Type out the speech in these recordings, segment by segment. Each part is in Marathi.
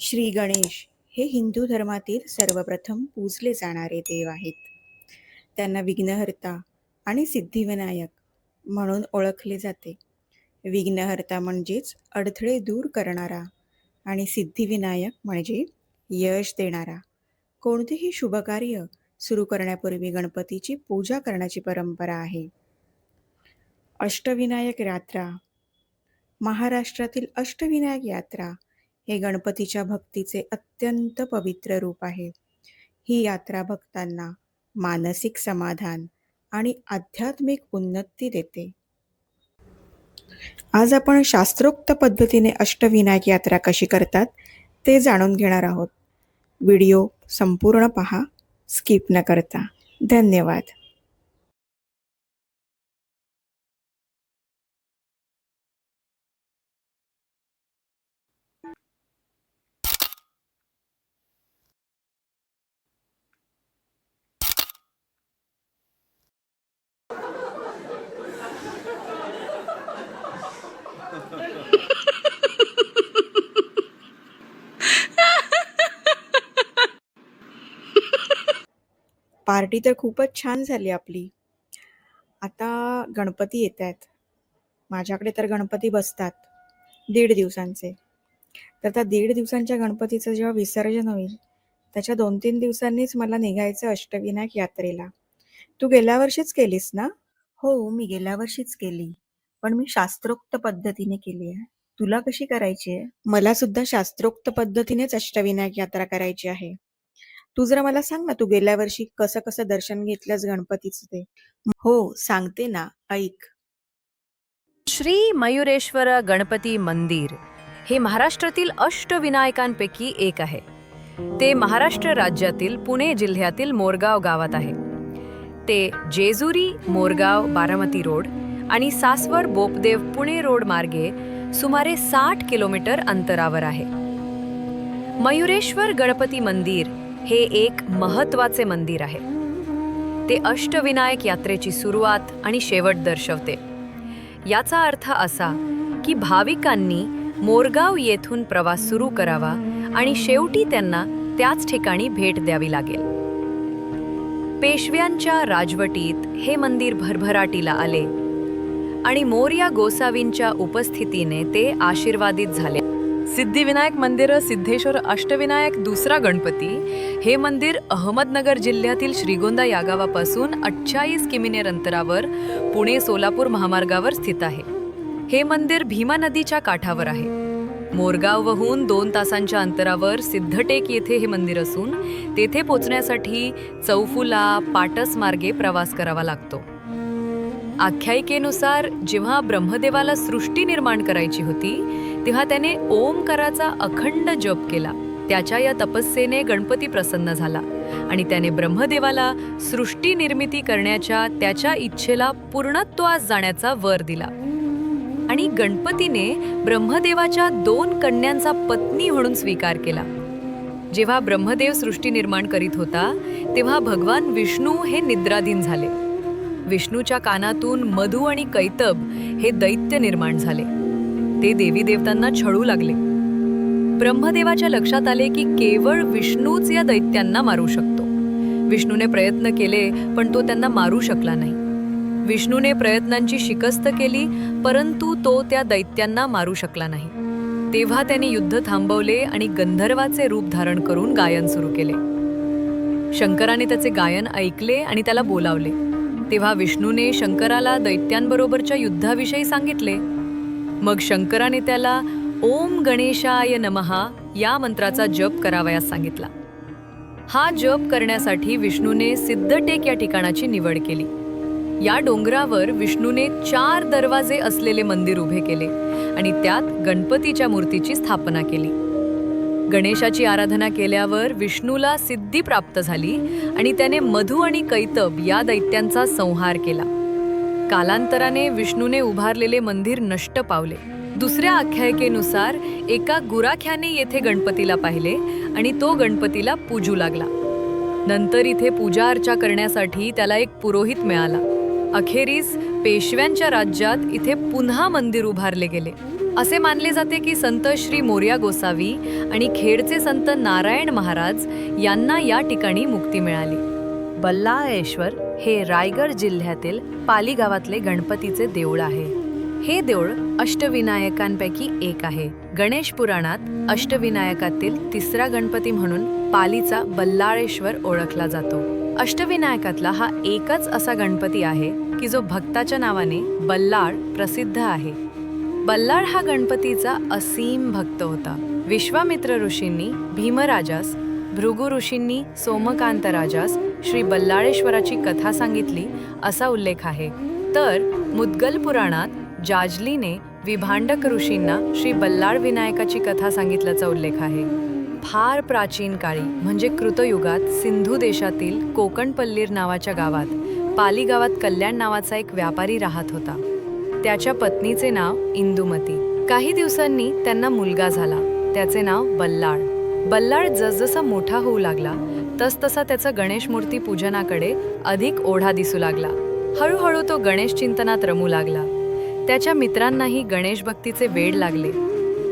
श्री गणेश हे हिंदू धर्मातील सर्वप्रथम पूजले जाणारे देव आहेत. त्यांना विघ्नहर्ता आणि सिद्धिविनायक म्हणून ओळखले जाते. विघ्नहर्ता म्हणजेच अडथळे दूर करणारा आणि सिद्धिविनायक म्हणजे यश देणारा. कोणतेही शुभकार्य सुरू करण्यापूर्वी गणपतीची पूजा करण्याची परंपरा आहे. अष्टविनायक यात्रा. महाराष्ट्रातील अष्टविनायक यात्रा हे गणपतीच्या भक्तीचे अत्यंत पवित्र रूप आहे. ही यात्रा भक्तांना मानसिक समाधान आणि आध्यात्मिक उन्नती देते. आज आपण शास्त्रोक्त पद्धतीने अष्टविनायक यात्रा कशी करतात ते जाणून घेणार आहोत. व्हिडिओ संपूर्ण पहा स्किप न करता. धन्यवाद. पार्टी तर खूपच छान झाली आपली. आता गणपती येत आहेत. माझ्याकडे तर गणपती बसतात. दीड दिवसांचे. तर त्या दीड दिवसांच्या गणपतीचं जेव्हा विसर्जन होईल त्याच्या दोन तीन दिवसांनीच मला निघायचं अष्टविनायक यात्रेला. तू गेल्या वर्षीच केलीस ना? हो मी गेल्या वर्षीच केली. पण मी शास्त्रोक्त पद्धतीने केली आहे. तुला कशी करायची आहे? मला सुद्धा शास्त्रोक्त पद्धतीनेच अष्टविनायक यात्रा करायची आहे. तू जरा मला सांग ना तू गेल्या वर्षी कसं कसं दर्शन घेतलंस गणपतीचं ते? हो सांगते ना ऐक. श्री मयुरेश्वर गणपती मंदिर हे महाराष्ट्रातील अष्टविनायकांपैकी एक आहे. ते महाराष्ट्र राज्यातील पुणे जिल्ह्यातील मोरगाव गावात आहे. ते जेजुरी मोरगाव बारामती रोड आणि सासवड बोपदेव पुणे रोड मार्गे सुमारे साठ किलोमीटर अंतरावर आहे. मयुरेश्वर गणपती मंदिर हे एक महत्त्वाचे मंदिर आहे. ते अष्टविनायक यात्रेची सुरुवात आणि शेवट दर्शवते. याचा अर्थ असा की भाविकांनी मोरगाव येथून प्रवास सुरू करावा आणि शेवटी त्यांना त्याच ठिकाणी भेट द्यावी लागेल. पेशव्यांच्या राजवटीत हे मंदिर भरभराटीला आले आणि मोर्या गोसावींच्या उपस्थितीने ते आशीर्वादित झाले. सिद्धिविनायक मंदिर सिद्धेश्वर अष्टविनायक दुसरा गणपती. हे मंदिर अहमदनगर जिल्ह्यातील श्रीगोंदा या गावापासून अठ्ठावीस किमीनेर अंतरावर पुणे सोलापूर महामार्गावर स्थित आहे. हे मंदिर भीमा नदीच्या काठावर आहे. मोरगावहून दोन तासांच्या अंतरावर सिद्धटेक येथे हे मंदिर असून तेथे पोचण्यासाठी चौफुला पाटस मार्गे प्रवास करावा लागतो. आख्यायिकेनुसार जेव्हा ब्रह्मदेवाला सृष्टी निर्माण करायची होती तेव्हा त्याने ओमकाराचा अखंड जप केला. त्याच्या या तपस्येने गणपती प्रसन्न झाला आणि त्याने ब्रह्मदेवाला सृष्टी निर्मिती करण्याच्या त्याच्या इच्छेला पूर्णत्वास जाण्याचा वर दिला. आणि गणपतीने ब्रह्मदेवाच्या दोन कन्यांचा पत्नी म्हणून स्वीकार केला. जेव्हा ब्रह्मदेव सृष्टी निर्माण करीत होता तेव्हा भगवान विष्णू हे निद्राधीन झाले. विष्णूच्या कानातून मधु आणि कैतब हे दैत्य निर्माण झाले. ते देवी देवतांना छळू लागले. ब्रह्मदेवाच्या लक्षात आले की केवळ विष्णूच या दैत्यांना मारू शकतो. विष्णूने प्रयत्न केले पण तो त्यांना मारू शकला नाही. विष्णूने प्रयत्नांची शिकस्त केली परंतु तो त्या दैत्यांना मारू शकला नाही. तेव्हा त्याने युद्ध थांबवले आणि गंधर्वाचे रूप धारण करून गायन सुरू केले. शंकराने त्याचे गायन ऐकले आणि त्याला बोलावले. तेव्हा विष्णूने शंकराला दैत्यांबरोबरच्या युद्धाविषयी सांगितले मग शंकराने त्याला ओम गणेशाय नमहा या मंत्राचा जप करावयास सांगितला. हा जप करण्यासाठी विष्णूने सिद्धटेक या ठिकाणाची निवड केली. या डोंगरावर विष्णूने चार दरवाजे असलेले मंदिर उभे केले आणि त्यात गणपतीच्या मूर्तीची स्थापना केली. गणेशाची आराधना केल्यावर विष्णूला सिद्धी प्राप्त झाली आणि त्याने मधु आणि कैतब या दैत्यांचा संहार केला. कालांतराने विष्णूने उभारलेले मंदिर नष्ट पावले. दुसऱ्या आख्यायिकेनुसार एका गुराख्याने येथे गणपतीला पाहिले आणि तो गणपतीला पूजू लागला. नंतर इथे पूजा अर्चा करण्यासाठी त्याला एक पुरोहित मिळाला. अखेरीस पेशव्यांच्या राज्यात इथे पुन्हा मंदिर उभारले गेले. असे मानले जाते की संत श्री मोर्या गोसावी आणि खेडचे संत नारायण महाराज यांना या ठिकाणी मुक्ती मिळाली. बल्लाळेश्वर हे रायगड जिल्ह्यातील पाली गावातले गणपतीचे देऊळ आहे. हे देऊळ अष्टविनायकांपैकी एक आहे. गणेश पुराणात अष्टविनायकातील तिसरा गणपती म्हणून पालीचा बल्लाळेश्वर ओळखला जातो. अष्टविनायकातला हा एकच असा गणपती आहे की जो भक्ताच्या नावाने बल्लाळ प्रसिद्ध आहे. बल्लाळ हा गणपतीचा असीम भक्त होता. विश्वामित्र ऋषींनी भीमराजास भृगु ऋषींनी सोमकांत राजास श्री बल्लाळेश्वराची कथा सांगितली असा उल्लेख आहे. तर मुद्गल पुराणात जाजलीने विभांडक ऋषींना श्री बल्लाळ विनायकाची कथा सांगितल्याचा उल्लेख आहे. फार प्राचीन काळी म्हणजे कृतयुगात सिंधू देशातील कोकणपल्लीर नावाच्या गावात पाली गावात कल्याण नावाचा एक व्यापारी राहत होता. त्याच्या पत्नीचे नाव इंदुमती. काही दिवसांनी त्यांना मुलगा झाला. त्याचे नाव बल्लाळ. बल्लाळ जसजसा मोठा होऊ लागला तसतसा त्याचा गणेश मूर्ती पूजनाकडे अधिक ओढा दिसू लागला. हळूहळू तो गणेश चिंतनात रमू लागला. त्याच्या मित्रांनाही गणेश भक्तीचे वेड लागले.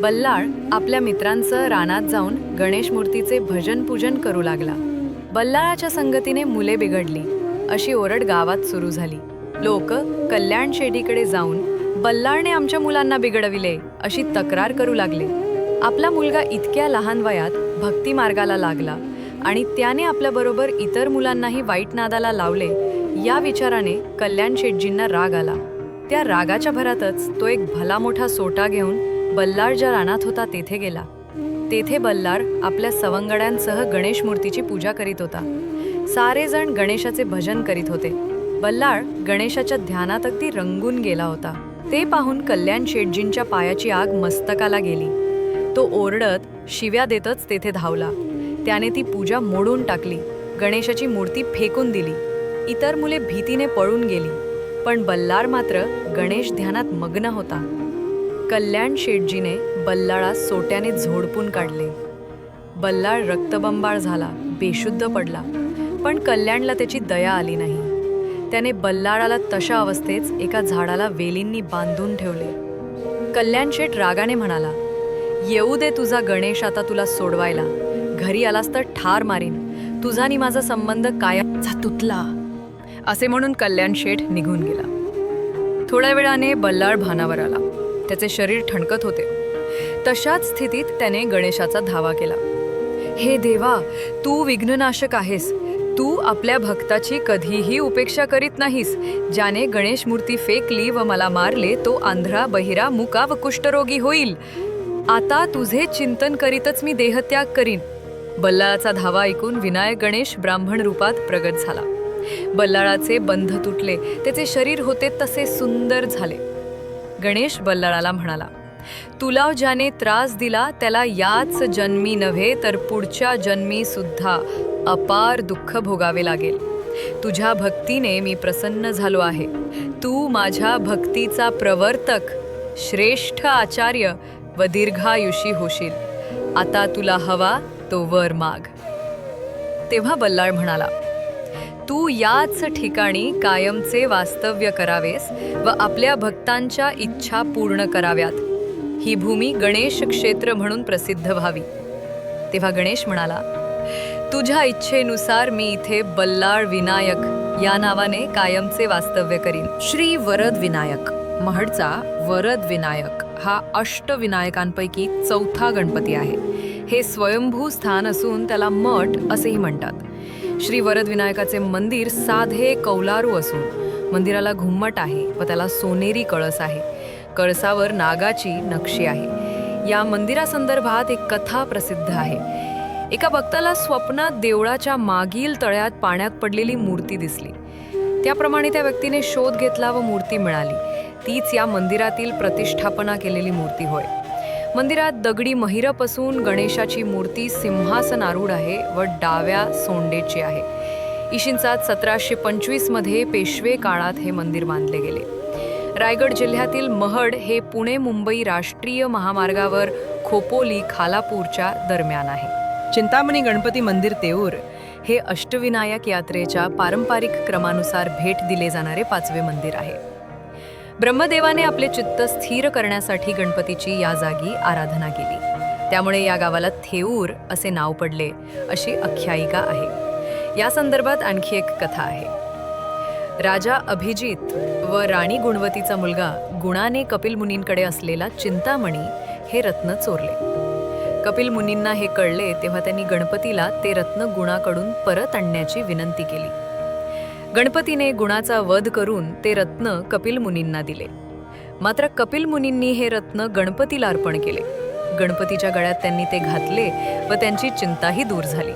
बल्लाळ आपल्या मित्रांसह रानात जाऊन गणेश मूर्तीचे भजन पूजन करू लागला. बल्लाळाच्या संगतीने मुले बिघडली. अशी ओरड गावात सुरू झाली. लोक कल्याण शेडीकडे जाऊन बल्लाळने आमच्या मुलांना बिघडविले अशी तक्रार करू लागले. आपला मुलगा इतक्या लहान वयात भक्ती मार्गाला लागला आणि त्याने आपल्याबरोबर इतर मुलांनाही वाईट नादाला लावले या विचाराने कल्याण शेटजींना राग आला. त्या रागाच्या भरातच तो एक भला मोठा सोटा घेऊन बल्लाळ ज्या रानात होता तेथे गेला. तेथे बल्लाळ आपल्या सवंगड्यांसह गणेश मूर्तीची पूजा करीत होता. सारे जण गणेशाचे भजन करीत होते. बल्लाळ गणेशाच्या ध्यानात अगदी रंगून गेला होता. ते पाहून कल्याण शेटजींच्या पायाची आग मस्तकाला गेली. तो ओरडत शिव्या देतच तेथे धावला. त्याने ती पूजा मोडून टाकली. गणेशाची मूर्ती फेकून दिली. इतर मुले भीतीने पळून गेली. पण बल्लाळ मात्र गणेश ध्यानात मग्न होता. कल्याण शेटजीने बल्लाळास सोट्याने झोडपून काढले. बल्लाळ रक्तबंबाळ झाला बेशुद्ध पडला. पण कल्याणला त्याची दया आली नाही. त्याने बल्लाळाला तशा अवस्थेच एका झाडाला वेलींनी बांधून ठेवले. कल्याण शेठ रागाने म्हणाला येऊ दे तुझा गणेश आता तुला सोडवायला. घरी आलास तर ठार मारीन. तुझा आणि माझा संबंध काय तुटला. असे म्हणून कल्याण शेठ निघून गेला. थोड्या वेळाने बल्लाळ भानावर आला. त्याचे शरीर ठणकत होते. तशाच स्थितीत त्याने गणेशाचा धावा केला. हे देवा तू विघ्ननाशक आहेस. तू आपल्या भक्ताची कधीही उपेक्षा करीत नाहीस. ज्याने गणेश मूर्ती फेकली व मला मारले तो आंधळा बहिरा मुका व कुष्ठरोगी होईल. आता तुझे चिंतन करीतच मी देहत्याग करीन. बल्लाळाचा धावा ऐकून विनायक गणेश ब्राह्मण रूपात प्रगट झाला. बल्लाळाचे बंध तुटले त्याचे शरीर होते तसे सुंदर झाले. गणेश बल्लाळाला म्हणाला तुला ज्याने त्रास दिला त्याला याच जन्मी नव्हे तर पुढच्या जन्मी सुद्धा अपार दुःख भोगावे लागेल. तुझ्या भक्तीने मी प्रसन्न झालो आहे. तू माझ्या भक्तीचा प्रवर्तक श्रेष्ठ आचार्य व दीर्घायुषी होशील. आता तुला हवा तो वर माग. तेव्हा बल्लाळ म्हणाला तू याच ठिकाणी कायमचे वास्तव्य करावेस व आपल्या भक्तांच्या इच्छा पूर्ण कराव्यात. ही भूमी गणेश क्षेत्र म्हणून प्रसिद्ध व्हावी. तेव्हा गणेश म्हणाला तुझ्या इच्छेनुसार मी इथे बल्लाळ विनायक या नावाने कायमचे वास्तव्य करीन. श्री वरद विनायक महडचा वरद विनायक. हा अष्टविनायकांपैकी चौथा गणपती आहे. हे स्वयंभू स्थान असून त्याला मठ असेही म्हणतात. श्री वरदविनायकाचे मंदिर साधे कौलारू असून मंदिराला घुम्मट आहे व त्याला सोनेरी कळस आहे. कळसावर नागाची नक्षी आहे. या मंदिरासंदर्भात एक कथा प्रसिद्ध आहे. एका भक्ताला स्वप्नात देवळाच्या मागील तळ्यात पाण्यात पडलेली मूर्ती दिसली. त्याप्रमाणे त्या व्यक्तीने शोध घेतला व मूर्ती मिळाली. तीच या मंदिरातील प्रतिष्ठापना केलेली मूर्ती होय. मंदिरात दगडी महिरप असून गणेशाची मूर्ती सिंहासनारूढ आहे व डाव्या सोंडेची आहे. इशिंचात सतराशे पंचवीसमध्ये पेशवे काळात हे मंदिर बांधले गेले. रायगड जिल्ह्यातील महड हे पुणे मुंबई राष्ट्रीय महामार्गावर खोपोली खालापूरच्या दरम्यान आहे. चिंतामणी गणपती मंदिर तेऊर हे अष्टविनायक यात्रेच्या पारंपरिक क्रमानुसार भेट दिले जाणारे पाचवे मंदिर आहे. ब्रह्मदेवाने आपले चित्त स्थिर करण्यासाठी गणपतीची या जागी आराधना केली. त्यामुळे या गावाला थेऊर असे नाव पडले अशी आख्यायिका आहे. या संदर्भात आणखी एक कथा आहे. राजा अभिजित व राणी गुणवतीचा मुलगा गुणाने कपिल मुनींकडे असलेला चिंतामणी हे रत्न चोरले. कपिल मुनींना हे कळले तेव्हा त्यांनी गणपतीला ते रत्न गुणाकडून परत आणण्याची विनंती केली. गणपतीने गुणाचा वध करून ते रत्न कपिल मुनींना दिले. मात्र कपिल मुनींनी हे रत्न गणपतीला अर्पण केले. गणपतीच्या गळ्यात त्यांनी ते घातले व त्यांची चिंताही दूर झाली.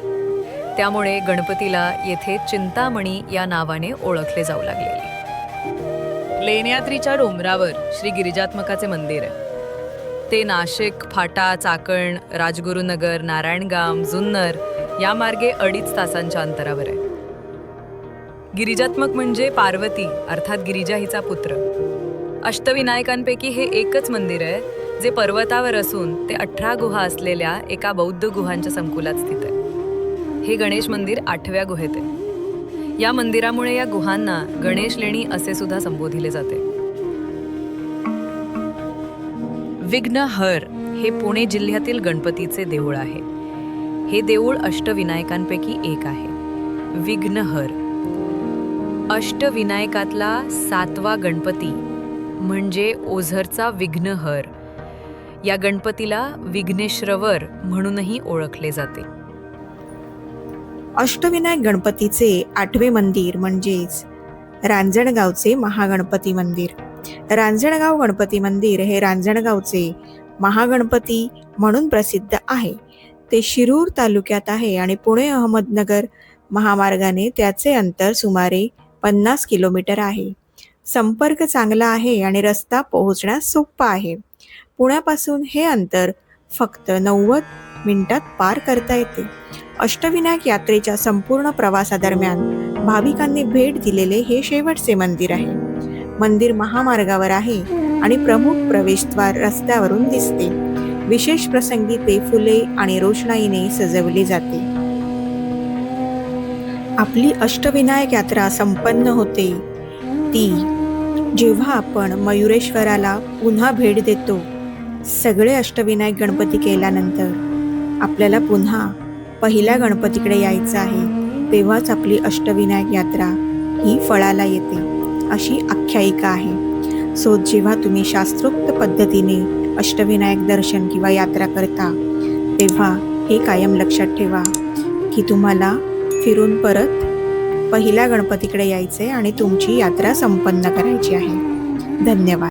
त्यामुळे गणपतीला येथे चिंतामणी या नावाने ओळखले जाऊ लागले. लेण्याद्रीच्या डोंगरावर श्री गिरिजात्मकाचे मंदिर. आहे ते नाशिक फाटा चाकण राजगुरुनगर नारायणगाम जुन्नर या मार्गे अडीच तासांच्या अंतरावर आहे. गिरिजात्मक म्हणजे पार्वती अर्थात गिरिजा हिचा पुत्र. अष्टविनायकांपैकी हे एकच मंदिर आहे जे पर्वतावर असून ते अठरा गुहा असलेल्या एका बौद्ध गुहांच्या संकुलात स्थित आहे. हे गणेश मंदिर आठव्या गुहेत आहे. या मंदिरामुळे या गुहांना गणेश लेणी असे सुद्धा संबोधिले जाते. विघ्नहर हे पुणे जिल्ह्यातील गणपतीचे देऊळ आहे. हे देऊळ अष्टविनायकांपैकी एक आहे. विघ्नहर अष्टविनायकातला सातवा गणपती म्हणजे ओझरचा विघ्नहर. या गणपतीला विघ्नेश्रवर म्हणूनही ओळखले जाते. अष्टविनायक गणपतीचे आठवे मंदिर म्हणजेच रांजणगावचे महागणपती मंदिर. रांजणगाव गणपती मंदिर हे रांजणगावचे महागणपती म्हणून प्रसिद्ध आहे. ते शिरूर तालुक्यात आहे आणि पुणे अहमदनगर महामार्गाने त्याचे अंतर सुमारे पन्नास किलोमीटर आहे. संपर्क चांगला आहे आणि रस्ता पोहोचण्यास सोपा आहे. पुण्यापासून हे अंतर फक्त नव्वद मिनिटात पार करता येते. अष्टविनायक यात्रेच्या संपूर्ण प्रवासादरम्यान भाविकांनी भेट दिलेले हे शेवटचे मंदिर आहे. मंदिर महामार्गावर आहे आणि प्रमुख प्रवेशद्वार रस्त्यावरून दिसते. विशेष प्रसंगी ते फुले आणि रोषणाईने सजवले जाते. आपली अष्टविनायक यात्रा संपन्न होते. ती जेव्हा आपण मयुरेश्वराला पुन्हा भेट देतो सगळे अष्टविनायक गणपती केल्यानंतर आपल्याला पुन्हा पहिल्या गणपतीकडे यायचं आहे तेव्हाच आपली अष्टविनायक यात्रा ही फळाला येते अशी आख्यायिका आहे. सो जेव्हा तुम्ही शास्त्रोक्त पद्धतीने अष्टविनायक दर्शन किंवा यात्रा करता तेव्हा हे कायम लक्षात ठेवा की तुम्हाला फिरून परत पहिल्या गणपतीकडे यायचे आणि तुमची यात्रा संपन्न करायची आहे. धन्यवाद.